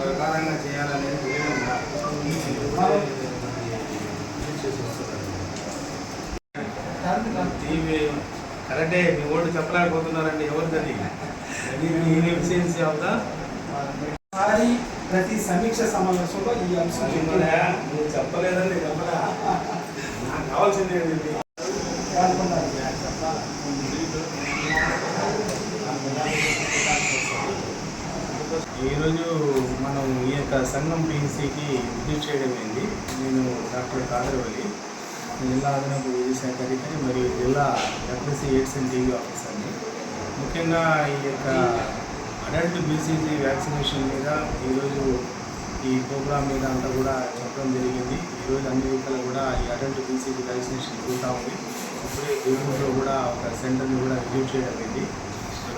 ప్రకారంగా చేయాలనేది విధంగా కరెక్టే మీ ఓటు చెప్పలేకపోతున్నారండి ఎవరిదని ఇన్ఎఫిషియన్సీ ఆఫ్ ద సారి ప్రతి సమీక్ష సమావేశంలో ఈ అంశం? నువ్వు చెప్పలేదండి చెప్పరా? నాకు కావాల్సింది ఈరోజు మనం ఈ యొక్క సంఘం పిఎన్సీకి విజిట్ చేయడం అయింది నేను డాక్టర్ కాదరవల్లి జిల్లా అదనపు విద్యుత్ శాఖ అధికారి మరియు జిల్లా ఎఫ్ఎస్సీ ఎయిడ్స్ అండ్ టీవీ ఆఫీసర్ని. ముఖ్యంగా ఈ యొక్క అడల్ట్ బీసీజీ వ్యాక్సినేషన్ మీద ఈరోజు ఈ ప్రోగ్రామ్ మీద అంతా కూడా చెప్పడం జరిగింది. ఈరోజు అన్ని విధాలు కూడా ఈ అడల్ట్ బీసీజీ వ్యాక్సినేషన్ జరుగుతూ ఉంది. ఇప్పుడే గూడూరులో కూడా ఒక సెంటర్ని కూడా విజిట్ చేయడం అయింది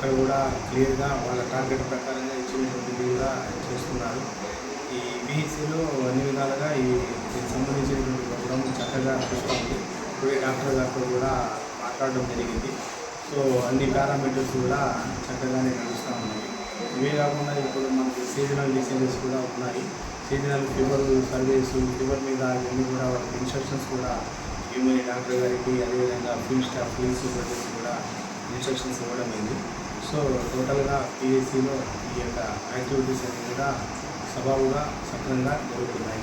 అక్కడ కూడా క్లియర్గా వాళ్ళ టార్గెట్ ప్రకారంగా ఇచ్చినటువంటి కూడా చేస్తున్నారు. ఈ బీఈసీలో అన్ని విధాలుగా ఈ దీనికి సంబంధించినటువంటి ప్రోగ్రామ్ చక్కగా నడుస్తుంది పోయే డాక్టర్ గారితో కూడా మాట్లాడడం జరిగింది. సో అన్ని పారామీటర్స్ కూడా చక్కగానే నడుస్తూ ఉన్నాయి. ఇవే కాకుండా ఇప్పుడు మనకి సీజనల్ డిసీజెస్ కూడా ఉన్నాయి. సీజనల్ ఫీవర్ సర్వీస్ ఫీవర్ మీద ఇవన్నీ కూడా వాళ్ళకి ఇన్స్ట్రక్షన్స్ కూడా హ్యూమన్ డాక్టర్ గారికి అదేవిధంగా ఫీల్డ్ స్టాఫ్ ఫీల్డ్ సూపర్వైజర్స్ కూడా ఇన్స్ట్రక్షన్స్ ఇవ్వడం అయింది. సో టోటల్గా పిఎస్సిలో ఈ యొక్క యాక్టివిటీస్ అన్ని కూడా సబావుగా సక్రంగా జరుగుతున్నాయి.